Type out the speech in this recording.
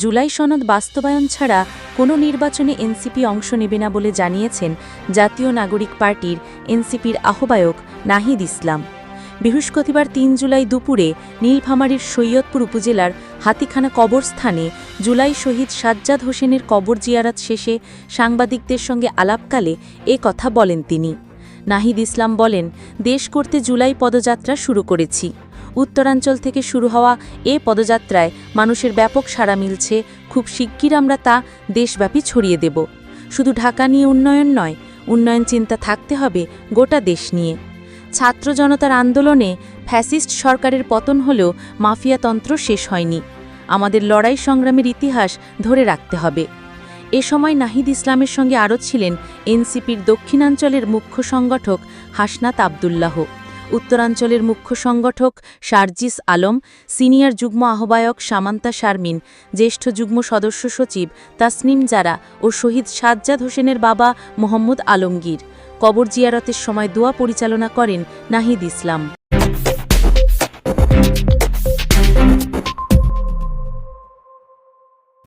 জুলাই সনদ বাস্তবায়ন ছাড়া কোনো নির্বাচনে এনসিপি অংশ নেবে না বলে জানিয়েছেন জাতীয় নাগরিক পার্টির এনসিপির আহ্বায়ক নাহিদ ইসলাম। বৃহস্পতিবার তিন জুলাই দুপুরে নীলফামারীর সৈয়দপুর উপজেলার হাতিখানা কবরস্থানে জুলাই শহীদ সাজ্জাদ হোসেনের কবর জিয়ারাত শেষে সাংবাদিকদের সঙ্গে আলাপকালে এ কথা বলেন তিনি। নাহিদ ইসলাম বলেন, দেশ করতে জুলাই পদযাত্রা শুরু করেছি। উত্তরাঞ্চল থেকে শুরু হওয়া এ পদযাত্রায় মানুষের ব্যাপক সাড়া মিলছে। খুব শিগগির আমরা তা দেশব্যাপী ছড়িয়ে দেব। শুধু ঢাকা নিয়ে উন্নয়ন নয়, উন্নয়ন চিন্তা থাকতে হবে গোটা দেশ নিয়ে। ছাত্র জনতার আন্দোলনে ফ্যাসিস্ট সরকারের পতন হলেও মাফিয়াতন্ত্র শেষ হয়নি। আমাদের লড়াই সংগ্রামের ইতিহাস ধরে রাখতে হবে। এ সময় নাহিদ ইসলামের সঙ্গে আরও ছিলেন এনসিপির দক্ষিণাঞ্চলের মুখ্য সংগঠক হাসনাত আবদুল্লাহ। উত্তরাঞ্চলের মুখ্য সংগঠক সার্জিস আলম, সিনিয়র যুগ্ম আহ্বায়ক সামান্তা শারমিন, জ্যেষ্ঠ যুগ্ম সদস্য সচিব তাসনিম জারা ও শহীদ সাজ্জাদ হোসেনের বাবা মোহাম্মদ আলমগীর। কবর জিয়ারতের সময় দোয়া পরিচালনা করেন নাহিদ ইসলাম।